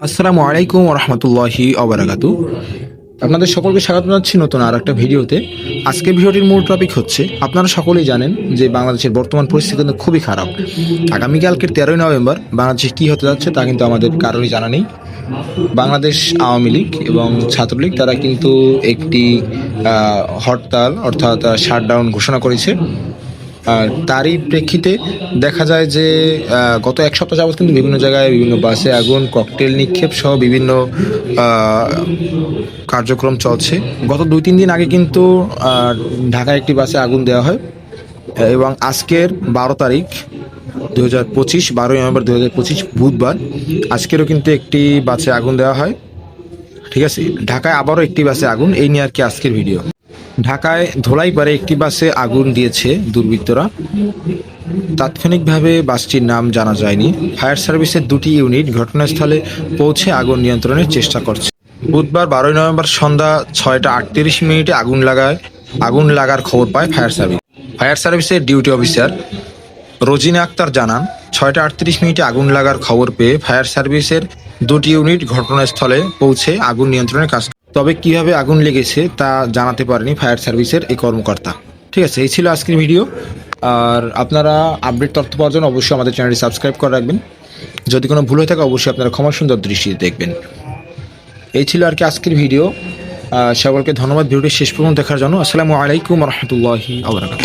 আসসালামু আলাইকুম রহমতুল্লাহি অবরাকাতু আপনাদের সকলকে স্বাগত জানাচ্ছি নতুন আর একটা ভিডিওতে। আজকে ভিডিওটির মূল টপিক হচ্ছে, আপনারা সকলেই জানেন যে বাংলাদেশের বর্তমান পরিস্থিতি কিন্তু খুবই খারাপ। আগামীকালকের তেরোই নভেম্বর বাংলাদেশে কী হতে যাচ্ছে তা কিন্তু আমাদের কারোরই জানা নেই। বাংলাদেশ আওয়ামী লীগ এবং ছাত্রলীগ, তারা কিন্তু একটি হরতাল অর্থাৎ শাটডাউন ঘোষণা করেছে। তারই প্রেক্ষিতে দেখা যায় যে গত এক সপ্তাহ যাবৎ কিন্তু বিভিন্ন জায়গায় বিভিন্ন বাসে আগুন, ককটেল নিক্ষেপ সহ বিভিন্ন কার্যক্রম চলছে। গত দুই তিন দিন আগে কিন্তু ঢাকায় একটি বাসে আগুন দেওয়া হয় এবং আজকের বারো তারিখ দু হাজার পঁচিশ, বারোই নভেম্বর দু হাজার পঁচিশ বুধবার আজকেরও কিন্তু একটি বাসে আগুন দেওয়া হয়। ঠিক আছে? ঢাকায় আবারও একটি বাসে আগুন, এই নিয়ে আর কি আজকের ভিডিও। ঢাকায় ধোলাইপাড়ে একটি বাসে আগুন দিয়েছে দুর্বৃত্তরা। তাৎক্ষণিকভাবে বাসটির নাম জানা যায়নি। ফায়ার সার্ভিসের দুটি ইউনিট ঘটনাস্থলে পৌঁছে আগুন নিয়ন্ত্রণের চেষ্টা করছে। বুধবার বারোই নভেম্বর সন্ধ্যা ছয়টা আটত্রিশ মিনিটে আগুন লাগায় আগুন লাগার খবর পায় ফায়ার সার্ভিস। ফায়ার সার্ভিসের ডিউটি অফিসার রোজিনা আক্তার জানান, ছয়টা আটত্রিশ মিনিটে আগুন লাগার খবর পেয়ে ফায়ার সার্ভিসের দুটি ইউনিট ঘটনাস্থলে পৌঁছে আগুন নিয়ন্ত্রণের কাজ তবে কীভাবে আগুন লেগেছে তা জানাতে পারেনি ফায়ার সার্ভিসের এই কর্মকর্তা। ঠিক আছে, এই ছিল আজকের ভিডিও। আর আপনারা আপডেট তথ্য পাওয়ার জন্য অবশ্যই আমাদের চ্যানেলটি সাবস্ক্রাইব করে রাখবেন। যদি কোনো ভুল হয়ে থাকে, অবশ্যই আপনারা ক্ষমা সুন্দর দৃষ্টিতে দেখবেন। এই ছিল আর কি আজকের ভিডিও। সকলকে ধন্যবাদ। ভিডিওটি শেষ পর্যন্ত দেখার জন্য আসসালামু আলাইকুম রহমতুল্লাহি আবরাকাত